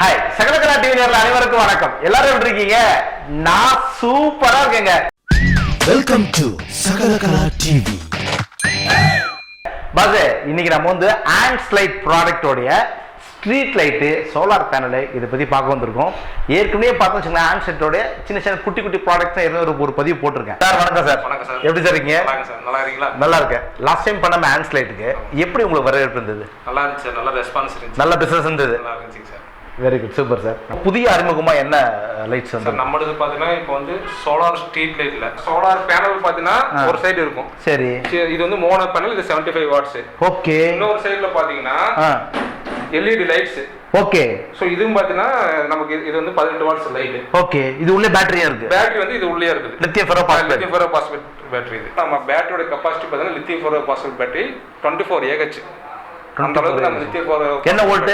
Hi சகலகலா TV நேரில் அனைவருக்கும் வணக்கம். எல்லாரும் எப்படி இருக்கீங்க? நான் சூப்பரா இருக்கேங்க. வெல்கம் டு சகலகலா டிவி பஸ் இன்னைக்கு நம்ம வந்து ஆண்ட்ஸ் லைட் ப்ராடக்டோடைய ஸ்ட்ரீட் லைட்டு சோலார் பேனலு இதை பற்றி பார்க்க வந்திருக்கோம். ஏற்கனவே பார்த்தோம் வச்சுங்களேன் ஆண்ட் செட்டோடைய சின்ன சின்ன குட்டி குட்டி ப்ராடக்ட்ஸ் ஏற்கனவே ஒரு ஒரு பதிவு போட்டிருக்கேன். சார் வணக்கம் சார். வணக்கம் சார். எப்படி சார் இருக்கீங்க? சார். நல்லா இருக்கீங்களா? நல்லா இருக்கேன். லாஸ்ட் டைம் பண்ண ஆண்ட்ஸ் லைட்டுக்கு எப்படி உங்களுக்கு வரவேற்பு இருந்தது? நல்லா இருந்துச்சு சார். நல்ல ரெஸ்பான்ஸ் இருந்துச்சு. நல்ல பிசினஸ் இருந்தது. நல்லா இருந்துச்சு sir. Very good super sir புதிய அறிமுகமா என்ன லைட்ஸ் வந்து சார் நம்மளது பார்த்தீங்கன்னா இப்போ வந்து சோலார் ஸ்ட்ரீட் லைட்ல சோலார் பேனல் பார்த்தீங்கன்னா. ஒரு சைடு இருக்கும். சரி. இது வந்து மோனோ பேனல் இது 75 ஃபைவ் வாட்ஸ் ஓகே இன்னொரு சைடுல பார்த்தீங்கன்னா எல்இடி லைட்ஸ் ஓகே ஸோ இதுவும் பார்த்தீங்கன்னா நமக்கு இது- வந்து பதினெட்டு வாட்ஸ் லைட் ஓகே இது உள்ளே பேட்டரியா இருக்கு? பேட்டரி வந்து இது உள்ளே இருக்குது. Lithium ferro phosphate lithium ferro phosphate battery இது. நம்ம பேட்டரியோட கெப்பாசிட்டி பார்த்தீங்கன்னா lithium ferro phosphate battery twenty four AH அந்த அளவுக்கு நம்ம லித்தியம் ஃபெரோ என்ன volt?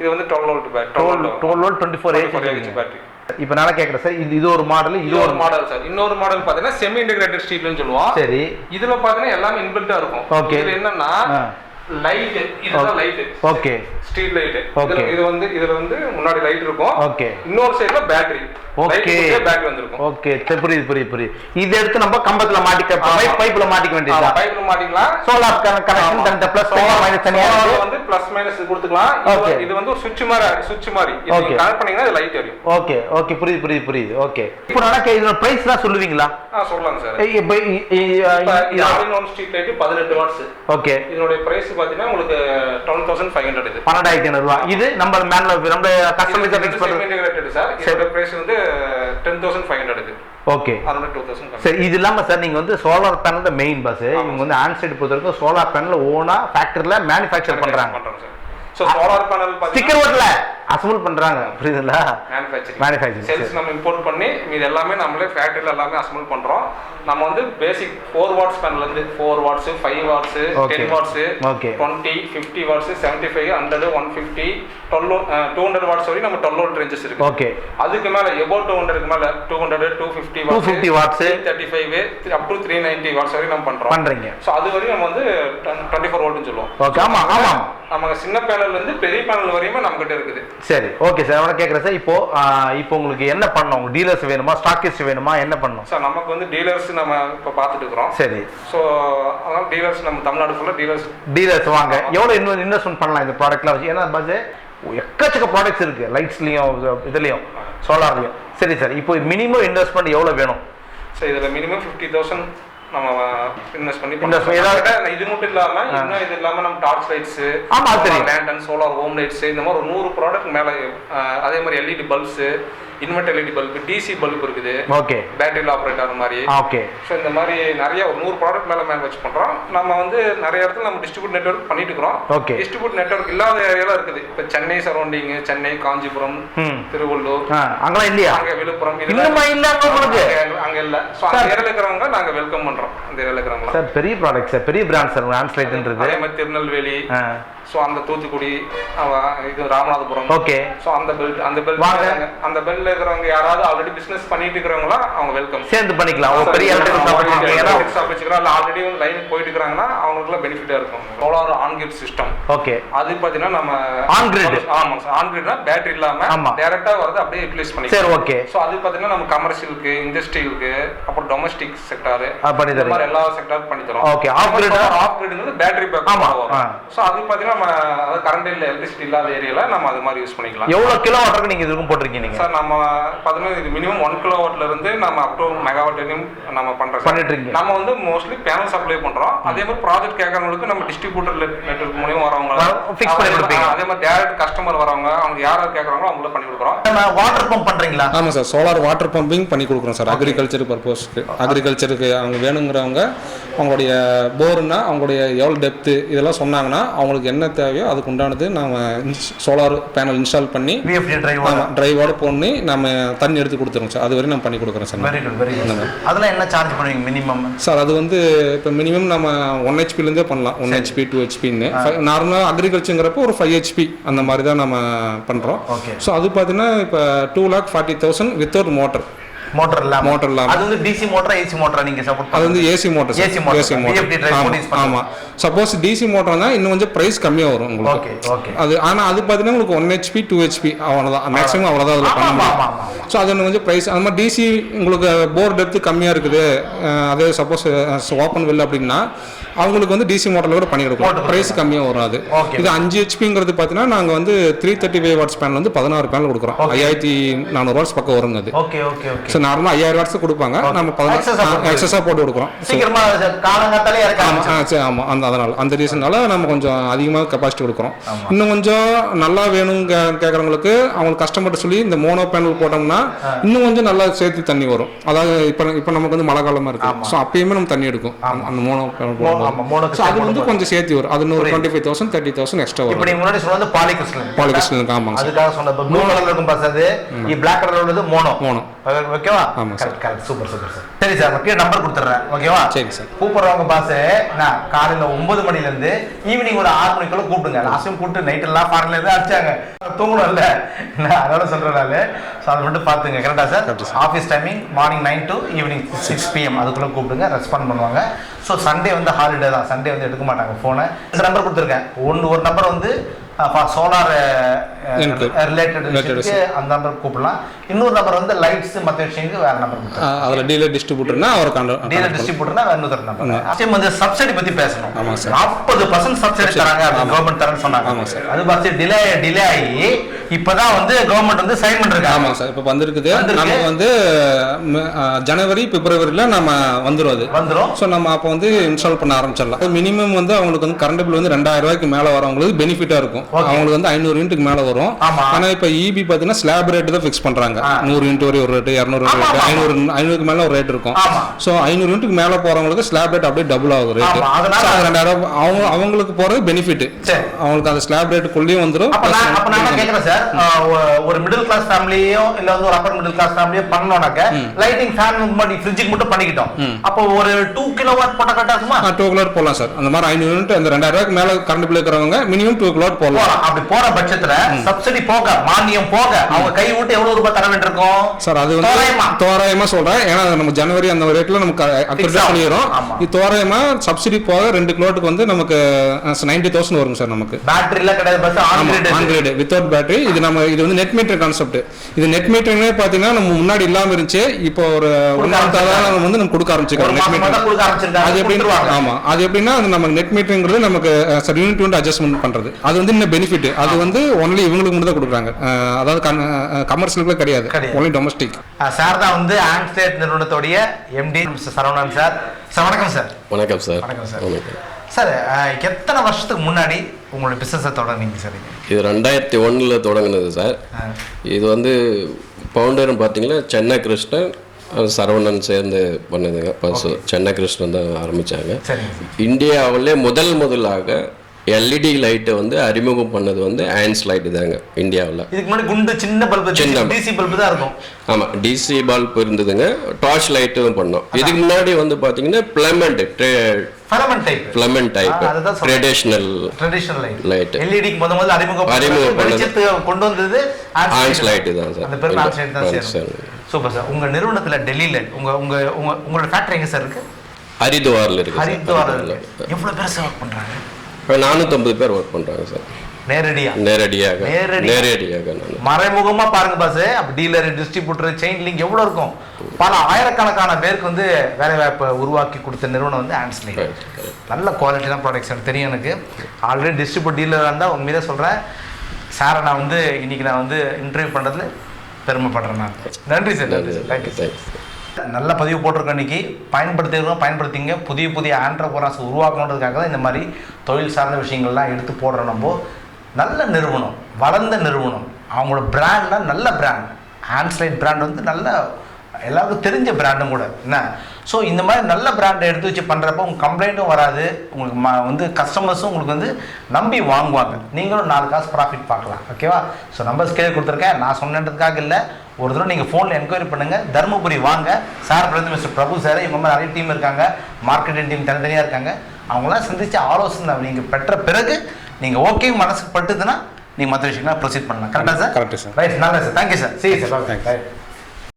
இது வந்து twelve volt twelve battery twelve volt twenty four AH battery இப்போ நான் கேட்குறேன் சார் இது இது ஒரு மாடல் இது இது ஒரு மாடல் சார். இன்னொரு மாடல் பாத்தீங்கன்னா செமி இன்டகிரேட்டட் ஸ்டீல்னு சொல்லுவோம். சரி. இதுல பாத்தீங்கன்னா எல்லாமே இன்பில்ட்டா இருக்கும். Okay. இதுல என்னன்னா. லைட் இதுதான் light okay street light Okay. இது வந்து இதுல வந்து முன்னாடி லைட் இருக்கும். Okay. இன்னொரு சைடுல பேட்டரி ஓகே பேட்டரி வந்திருக்கும். ஓகே புரியுது புரியுது புரியுது. இது எடுத்து நம்ம கம்பத்துல மாட்டிக்க பைப் பைப்ல மாட்டிக்க வேண்டியதுதான். பைப்ல மாட்டிக்கலாம். சோலார் கனெக்ஷன் தனித்த ப்ளஸ் மைனஸ் தனியா வந்து பிளஸ் மைனஸ் கொடுத்துக்கலாம். வந்து- இது வந்து ஒரு சுவிட்ச் மாதிரி சுவிட்ச் மாதிரி. Okay. கனெக்ட் பண்ணீங்கன்னா இது லைட் எரியும். ஓகே ஓகே புரியுது புரியுது புரியுது. ஓகே இப்போ நான் இதோட பிரைஸ் தான் சொல்லுவீங்களா? ஆ சொல்லலாங்க சார். இப்போ ஆல் ஒன் ஸ்ட்ரீட் லைட் பதினெட்டு வாட்ஸ் ஓகே இதனுடைய பிரைஸ் பாத்தீங்கன்னா உங்களுக்கு டுவெல் தௌசண்ட் ஃபைவ் ஹண்ட்ரட் இது. பன்னெண்டாயிரத்தி ஐநூறுபா இது நம்ம மேன்ல நம்ம கஸ்டமைஸா ஃபிக்ஸ் இன்டகிரேட்டட் சார். இதோட பிரைஸ் வந்து ten thousand five hundred okay அதோட டூ தௌசண்ட் சரி இது இல்லாம சார் நீங்க வந்து சோலார் பேனல் தான் மெயின் பஸ் இவங்க வந்து ஆன்சைடு பொறுத்த வரைக்கும் சோலார் பேனல் ஓனா ஃபேக்டரியில மேனுஃபேக்சர் பண்றாங்க. பண்றாங்க sir. So solar panel sticker ஓட்டல. Assemble பண்றாங்க புரியுதுங்களா? Manufacturing cells. நம்ம இம்போர்ட் பண்ணி இது எல்லாமே நம்மளே ஃபேக்டரியில் எல்லாமே அசம்பிள் பண்றோம். நம்ம வந்து பேசிக் ஃபோர் வாட்ஸ் பேனல் இருந்து four watts five watts. Ten watts Okay. Twenty fifty watts seventy five hundred one fifty twelve two hundred watts வரைக்கும் நம்ம டுவெல் வோல்ட் ரேஞ்சஸ் இருக்கு. ஓகே அதுக்கு மேல எபோ டூ ஹண்ட்ரட்க்கு மேல two hundred two fifty 250 watts. Thirty five up to three ninety watts வரைக்கும் நம்ம பண்றோம். பண்றீங்க. ஸோ அது வரையும் நம்ம வந்து டுவெண்ட்டி ஃபோர் வோல்ட்னு சொல்லுவோம். ஓகே ஆமா ஆமா. நம்ம சின்ன பேனல் இருந்து பெரிய பேனல் வரையுமே நம்ம கிட்ட இருக்குது. சரி ஓகே சார் அவனை கேட்குறேன் சார் இப்போ இப்போ உங்களுக்கு என்ன பண்ணணும்? உங்களுக்கு டீலர்ஸ் வேணுமா? ஸ்டாக்கிஸ்ட் வேணுமா? என்ன பண்ணணும்? சார் நமக்கு வந்து டீலர்ஸ் நம்ம இப்போ பார்த்துட்டு இருக்கிறோம். சரி. ஸோ அதனால டீலர்ஸ் நம்ம தமிழ்நாடு ஃபுல்லாக டீலர்ஸ் டீலர்ஸ் வாங்க. எவ்வளோ இன்னும் இன்வெஸ்ட்மெண்ட் பண்ணலாம் இந்த ப்ராடக்ட்லாம் வச்சு? ஏன்னா பஸ் எக்கச்சக்க ப்ராடக்ட்ஸ் இருக்கு. லைட்ஸ்லையும் இதுலையும் சோலார்லையும் சரி சார் இப்போ மினிமம் இன்வெஸ்ட்மெண்ட் எவ்வளோ வேணும்? ஸோ இதில் மினிமம் ஃபிஃப்டி தௌசண்ட் நம்ம இன்வெஸ்ட் பண்ணி இது மட்டும் இல்லாம இன்னும் இது இல்லாம நம்ம டார்ச் லைட்ஸ் ஆமா. லேண்டன் சோலார் ஹோம் லைட்ஸ் இந்த மாதிரி ஒரு நூறு ப்ராடக்ட் மேல அதே மாதிரி LED bulbs inverter LED bulb DC bulb இருக்குது. ஓகே பேட்டரியில் ஆப்ரேட் ஆகிற மாதிரி. ஓகே ஸோ இந்த மாதிரி நிறைய ஒரு நூறு ப்ராடக்ட் மேலே வச்சு பண்ணுறோம் நம்ம வந்து நிறைய இடத்துல நம்ம டிஸ்ட்ரிபியூட் நெட்வொர்க் பண்ணிட்டு இருக்கிறோம். Okay. டிஸ்ட்ரிபியூட் நெட்வொர்க் இல்லாத ஏரியாலாம் இருக்குது. இப்போ சென்னை சரௌண்டிங் சென்னை காஞ்சிபுரம் ம். திருவள்ளூர் ஆ அங்கெல்லாம் இல்லையா? அங்கே விழுப்புரம் இன்னுமா இல்ல அங்கே இல்லை. ஸோ அந்த ஏரியாவில் இருக்கிறவங்க நாங்கள் வெல்கம் பண்ணுறோம் அந்த ஏரியாவில் இருக்கிறவங்களாம் சார் பெரிய ப்ராடக்ட் சார் பெரிய பிராண்ட் சார் ஆன்ஸ்லைட்ன்றது அதே மாதிரி திருநெல்வேலி. ஸோ அந்த தூத்துக்குடி இது ராமநாதபுரம். ஓகே ஸோ அந்த பெல்ட் அந்த பெல்ட். அந்த இருக்கிறவங்க யாராவது ஆல்ரெடி பிசினஸ் பண்ணிட்டு இருக்கிறவங்களா அவங்க வெல்கம் சேர்ந்து பண்ணிக்கலாம். ஒரு பெரிய எலக்ட்ரிக் ஷாப் வச்சிருக்கீங்கன்னா ஆல்ரெடி வந்து லைன் போயிட்டு இருக்காங்கன்னா அவங்களுக்குலாம் பெனிஃபிட்டா இருக்கும். Solar on grid system okay அது பாத்தீங்கன்னா நம்ம On grid. ஆமா சார் ஆன் கிரிட்னா பேட்டரி இல்லாம. டைரக்டா வரது அப்படியே யூட்டிலைஸ் பண்ணி சரி ஓகே சோ அது பாத்தீங்கன்னா நம்ம கமர்ஷியலுக்கு இண்டஸ்ட்ரியலுக்கு அப்புறம் டொமஸ்டிக் செக்டார் பண்ணி. மாதிரி எல்லா செக்டார் பண்ணி தரோம் Okay, off grid ஆ? ஆஃப் கிரிட்ங்கிறது பேட்டரி பேக் ஆமா. சோ அது பாத்தீங்கன்னா நம்ம கரண்ட் இல்ல எலக்ட்ரிசிட்டி இல்லாத ஏரியால நம்ம அது மாதிரி யூஸ் பண்ணிக்கலாம். எவ்வளோ கிலோ வாட்டருக்கு நீங்க இதுக்கும் போட்டிருக்கீங்க சார் நம்ம பார்த்தீங்கன்னா இது மினிமம் ஒன் கிலோவாட்ல இருந்து நம்ம அப் டு மெகாவாட் வரையும் நம்ம பண்றோம் சார். பண்ணிட்டு. நம்ம வந்து மோஸ்ட்லி பேனல் சப்ளை பண்றோம். அதே மாதிரி ப்ராஜெக்ட் கேட்கறவங்களுக்கு நம்ம டிஸ்ட்ரிபியூட்டர் நெட்வொர்க் மூலியம் வரவங்க. அதே மாதிரி- டேரக்ட் கஸ்டமர் வரவங்க அவங்க யார் யார் கேட்கறாங்களோ அவங்கள பண்ணி கொடுக்குறோம். நம்ம வாட்டர் பம்ப் பண்றீங்களா? ஆமாம் சார் சோலார் வாட்டர் பம்பிங் பண்ணி கொடுக்குறோம் சார் அக்ரிகல்ச்சர் பர்பஸ்க்கு அக்ரிகல்ச்சருக்கு அவங்க வேணுங்கிறவங்க அவங்களுடைய போர்னா அவங்களுடைய எவ்வளோ டெப்த்து இதெல்லாம் சொன்னாங்கன்னா அவங்களுக்கு என்ன தேவையோ அதுக்கு உண்டானது நம்ம சோலார் பேனல் இன்ஸ்டால் பண்ணி ஆமாம் ட்ரைவோட பண்ணி நம்ம தண்ணி எடுத்து கொடுத்துருவோம் சார். அது வரையும் நம்ம பண்ணி கொடுக்குறோம் sir. Very good very good அதெல்லாம் என்ன சார்ஜ் பண்ணுவீங்க மினிமம் சார் அது வந்து இப்போ மினிமம் நம்ம ஒன் ஹெச்பிலேருந்தே பண்ணலாம். ஒன் ஹெச்பி டூ ஹெச்பின்னு நார்மலாக அக்ரிகல்ச்சருங்கிறப்போ ஒரு ஃபைவ் ஹெச்பி அந்த மாதிரி தான் நம்ம பண்ணுறோம். ஸோ அது பார்த்தீங்கன்னா இப்போ two lakh forty thousand without motor motor இல்லாம. மோட்டர் இல்லாம. அது வந்து டிசி மோட்டரா ஏசி மோட்டரா நீங்க சப்போர்ட் அது வந்து ஏசி மோட்டர் use பண்றது. ஆமா. சப்போஸ் டிசி மோட்டர் தான் இன்னும் கொஞ்சம் பிரைஸ் கம்மியா வரும் உங்களுக்கு. அது ஆனா அது பார்த்தீங்கன்னா உங்களுக்கு ஒன் ஹெச்பி டூ ஹெச்பி அவ்வளோதான் மேக்ஸிமம் அவ்வளோதான் அதில் பண்ண முடியும். ஸோ அது இன்னும் கொஞ்சம் ப்ரைஸ் அந்த மாதிரி டிசி உங்களுக்கு போர் டெப்த் கம்மியாக இருக்குது. அதே சப்போஸ் ஓப்பன் வெல் அப்படின்னா அவங்களுக்கு வந்து டிசி மோட்டரில் கூட பண்ணி கொடுக்கலாம். ப்ரைஸ் கம்மியாக வரும் அது. இது அஞ்சு ஹெச்பிங்கிறது பார்த்தீங்கன்னா நாங்கள் வந்து three thirty five watts panel வந்து பதினாறு பேனல் கொடுக்குறோம். ஐயாயிரத்தி நானூறு வாட்ஸ் பக்கம் வருங்க அது. ஓகே ஓகே ஓகே ஸோ நார்மலாக ஐயாயிரம் வாட்ஸ் கொடுப்பாங்க. நம்ம பதினாறு எக்ஸஸாக போட்டு கொடுக்குறோம். சீக்கிரமா காலங்காத்தாலே இறக்க ஆமாம் ஆ சரி ஆமாம் அந்த அதனால் அந்த ரீசனால நம்ம கொஞ்சம் அதிகமாக கெப்பாசிட்டி கொடுக்குறோம். இன்னும் கொஞ்சம் நல்லா வேணும் கேட்குறவங்களுக்கு அவங்களுக்கு கஸ்டமர்கிட்ட சொல்லி இந்த மோனோ பேனல் போட்டோம்னா இன்னும் கொஞ்சம் நல்லா சேர்த்து தண்ணி வரும். அதாவது இப்போ இப்போ நமக்கு வந்து மழை காலமாக இருக்குது ஸோ அப்பயுமே நம்ம தண்ணி எடுக்கும். அந்த- மோனோ பேனல் போடும்போது. ஸோ அது வந்து கொஞ்சம் சேர்த்து வரும். அது ஒரு twenty five thousand thirty thousand extra இப்ப வரும். நீங்க முன்னாடி சொன்னது பாலிகிறிஸ்டல் பாலிகிறிஸ்டலுக்கு ஆமாங்க அதுக்காக சொன்ன ப்ளூ கலர்ல இருக்கும் பாஸ் அது. பிளாக் கலர்ல உள்ளது மோனோ மோனோ ஓகேவா? ஆமா sir. Correct correct super super sir சரி சார் ஓகே நம்பர் கொடுத்துட்றேன். ஓகேவா? சரி சார். கூப்பிடுறவங்க பாஸ் நான் காலையில ஒன்பது மணில இருந்து ஈவினிங் ஒரு ஆறு மணிக்குள்ள கூப்பிடுங்க. லாஸ்ட்டும் கூப்பிட்டு நைட் எல்லாம் ஃபாரின்ல இருந்து அடிச்சாங்க. தூங்கணும்ல. நான் அதோட சொல்றேன் நானு. ஸோ அதை மட்டும் பார்த்துங்க. கரெக்டா sir office timing morning nine to evening six PM அதுக்குள்ள கூப்பிடுங்க. ரெஸ்பாண்ட் பண்ணுவாங்க. ஸோ சண்டே வந்து ஹாலிடே தான். சண்டே வந்து எடுக்க மாட்டாங்க ஃபோனை இந்த நம்பர் கொடுத்துருக்கேன் ஒன்று ஒரு நம்பர் வந்து சோலார். ரிலேட்டட் அந்த நம்பர் கூப்பிடலாம். இன்னொரு நம்பர் வந்து லைட்ஸ் மற்ற விஷயங்களுக்கு வேற நம்பர் அதில் டீலர் டிஸ்ட்ரிபியூட்டர்னா அவர் டீலர் டிஸ்ட்ரிபியூட்டர்னா வேற இன்னொரு நம்பர் நிச்சயம் வந்து சப்சிடி பத்தி பேசணும். நாற்பது பர்சன்ட் சப்சிடி தராங்க கவர்மெண்ட் தரேன்னு சொன்னாங்க. அது பார்த்து டிலே டிலே ஆகி இப்பதான் வந்து கவர்மெண்ட் வந்து சைன் பண்ணிருக்காங்க ஆமாம் சார் இப்போ வந்திருக்குது வந்திருக்கு. நமக்கு வந்து ஜனவரி பிப்ரவரியில் நம்ம வந்துடும் அது வந்துரும் ஸோ நம்ம அப்போ வந்து இன்ஸ்டால் பண்ண ஆரம்பிச்சிடலாம் மினிமம் வந்து அவங்களுக்கு வந்து கரண்ட் பில் வந்து ரெண்டாயிரம் ரூபாய்க்கு மேலே வரவங்களுக்கு பெனிஃபிட்டாக இருக்கும். அவங்களுக்கு வந்து ஐநூறு யூனிட்டுக்கு மேலே வரும். ஆனால் இப்போ இபி பார்த்தீங்கன்னா ஸ்லாப் ரேட்டு தான் ஃபிக்ஸ் பண்ணுறாங்க. நூறு யூனிட் வரை ஒரு ரேட்டு இரநூறு ரேட்டு. ஐநூறு ஐநூறுக்கு மேலே ஒரு ரேட் இருக்கும். ஸோ ஐநூறு யூனிட்டுக்கு மேலே போகிறவங்களுக்கு ஸ்லாப் ரேட் அப்படியே டபுள் ஆகும் ரேட்டு ரெண்டாயிரம் அவங்க அவங்களுக்கு போகிறது பெனிஃபிட். அவங்களுக்கு அந்த ஸ்லாப் ரேட்டுக்குள்ளேயும் வந்துடும் அப்ப நான் சார் ஒரு மிடில் கிளாஸ் ஃபேமிலியோ இல்ல வந்து ஒரு அப்பர் மிடில் கிளாஸ் ஃபேமிலியோ பண்ணோம்னாக்க லைட்டிங் ஃபேன் மட்டும் ஃப்ரிட்ஜுக்கு மட்டும் பண்ணிக்கிட்டோம். அப்போ ஒரு டூ கிலோ வாட் போட்டா கரெக்டா இருக்குமா? டூ கிலோட் போடலாம் சார். அந்த மாதிரி ஐநூறு யூனிட் அந்த ரெண்டாயிரம் ரூபாய்க்கு மேலே கரண்ட் பில் இருக்கிறவங்க மினிமம் டூ கிலோட் போடலாம். போலாம். அப்படி போற பட்சத்துல சப்சிடி போக மானியம் போக அவங்க கை விட்டு எவ்வளவு ரூபாய் தர வேண்டியிருக்கும்? சார் அது வந்து தோராயமா. தோராயமா சொல்றேன். ஏன்னா நம்ம ஜனவரி அந்த ரேட்ல நமக்கு அக்யூரேட் ஆகும். பண்ணிடுறோம். இது தோராயமா சப்சிடி போக ரெண்டு கிலோட்டுக்கு வந்து நமக்கு நைன்டி தௌசண்ட் வரும் சார் நமக்கு. பேட்டரி எல்லாம் கிடையாது. வித்தவுட் பேட்டரி இது நம்ம இது வந்து நெட் மீட்டர் கான்செப்ட் இது நெட் மீட்டர்னே பாத்தீங்கன்னா நம்ம முன்னாடி இல்லாம இருந்துச்சு. இப்போ ஒரு ஒன் மந்த் தான் நம்ம வந்து நம்ம கொடுக்க ஒரு ஆரம்பிச்சிருக்கோம் நெட் மீட்டர் அது எப்படி கொடுத்துருவாங்க. ஆமா. அது எப்படின்னா அது நம்ம நெட் மீட்டருங்கிறது நமக்கு யூனிட் வந்து அட்ஜஸ்ட்மெண்ட் பண்றது. அது வந்து இன்னும் பெனிஃபிட் அது வந்து ஒன்லி இவங்களுக்கு மட்டும் தான் கொடுக்குறாங்க அதாவது கமர்ஷியலுக்குள்ள கிடையாது. ஒன்லி டொமஸ்டிக் சார் தான் வந்து ஆன்ஸ்டேட் நிறுவனத்துடைய எம்டி சரவணன் சார். சார் வணக்கம் சார். வணக்கம் சார். வணக்கம் சார். சார் எத்தனை வருஷத்துக்கு முன்னாடி உங்களோட பிசினஸை தொடங்குனீங்க சார்? இது? ரெண்டாயிரத்தி ஒன்றில் தொடங்கினது சார். இது வந்து பவுண்டர்னு பார்த்தீங்கன்னா சென்னை கிருஷ்ணன் சரவணன் சேர்ந்து பண்ணதுங்க. சென்னை கிருஷ்ணன் தான் ஆரம்பித்தாங்க இந்தியாவிலே முதல் முதலாக எல்இடி லைட்டை வந்து அறிமுகம் பண்ணது வந்து ஆன்ஸ் லைட்டு தாங்க இந்தியாவில். இதுக்கு முன்னாடி குண்டு சின்ன பல்பு சின்ன டிசி பல்பு தான் இருக்கும். ஆமாம் டிசி பல்ப் இருந்ததுங்க. டார்ச் லைட்டும் பண்ணோம். இதுக்கு முன்னாடி வந்து பார்த்தீங்கன்னா filament filament type filament type ஆ, அதுதான் சொல்றேன். Traditional traditional light Light. எல்இடிக்கு முத முதல்ல அறிமுகம் அறிமுகம் பண்ணது. கொண்டு வந்தது ஆன்ஸ் லைட்டு தான் சார். அந்த பேர் ஆன்ஸ் லைட் தான் சேரும். Super sir. உங்க நிறுவனத்துல டெல்லியில உங்க உங்க உங்க உங்களோட ஃபேக்டரி எங்க சார் இருக்கு? ஹரித்வாரில் இருக்கு சார். ஹரித்வார் ஹரித்வார்ல. எவ்வளவு பேர் சார் ஒர்க் பண்றாங்க? நானூற்றம்பது பேர் ஒர்க் பண்ணுறாங்க சார் நேரடியா? நேரடியாக. நேரடியா? நேரடியாக நான். மறைமுகமா பாருங்க பாஸ் அப்ப டீலர் டிஸ்ட்ரிபியூட்டர் செயின் லிங்க் எவ்வளவு இருக்கும்? பல ஆயிரக்கணக்கான பேருக்கு வந்து வேலை வாய்ப்பை உருவாக்கி கொடுத்த நிறுவனம் வந்து correct. நல்ல குவாலிட்டியான ப்ராடக்ட்ஸ் எனக்கு தெரியும் எனக்கு. ஆல்ரெடி டிஸ்ட்ரிபியூட் டீலராக இருந்தால் உண்மையிலே சொல்கிறேன் சாரை நான் வந்து இன்னைக்கு நான் வந்து இன்டர்வியூ பண்ணுறதுல பெருமைப்படுறேன் நான். நன்றி சார் நன்றி சார் தேங்க்யூ சார் நல்ல பதிவு போட்டிருக்கோம் இன்றைக்கி பயன்படுத்திக்கிறோம் பயன்படுத்திங்க. புதிய புதிய ஆண்டர்போராஸ் உருவாக்கணுன்றதுக்காக தான் இந்த மாதிரி தொழில் சார்ந்த விஷயங்கள்லாம் எடுத்து போடுறோம் நம்ம. நல்ல நிறுவனம் வளர்ந்த நிறுவனம். அவங்களோட பிராண்ட்லாம் நல்ல பிராண்ட் ஹேண்ட்ஸ்லைட் பிராண்ட் வந்து நல்ல எல்லாருக்கும் தெரிஞ்ச பிராண்டும் கூட. என்ன? ஸோ இந்த மாதிரி நல்ல பிராண்டை எடுத்து வச்சு பண்ணுறப்ப உங்கள் கம்ப்ளைண்ட்டும் வராது. உங்களுக்கு ம வந்து கஸ்டமர்ஸும் உங்களுக்கு வந்து நம்பி வாங்குவாங்க. நீங்களும் நாலு காசு ப்ராஃபிட் பார்க்கலாம். ஓகேவா ஸோ நம்பர்ஸ் கீழே கொடுத்துருக்கேன். நான் சொன்னதுக்காக இல்லை. ஒரு தடவை நீங்கள் ஃபோனில் என்கொயரி பண்ணுங்கள் தருமபுரி வாங்க. சார் பிரதி மிஸ்டர் பிரபு சார் இவங்க மாதிரி நிறைய டீம் இருக்காங்க. மார்க்கெட்டிங் டீம் தனித்தனியாக இருக்காங்க. அவங்களாம் சந்திச்சு ஆலோசனை நீங்கள் பெற்ற பிறகு நீங்கள் ஓகே மனசுக்கு பட்டுதுன்னா நீங்கள் மற்ற விஷயங்கள்லாம் ப்ரொசீட் பண்ணலாம். கரெக்டாக சார் Correct, sir. ரைட் நல்லா சார் தேங்க்யூ சார் சரி சார். ரைட்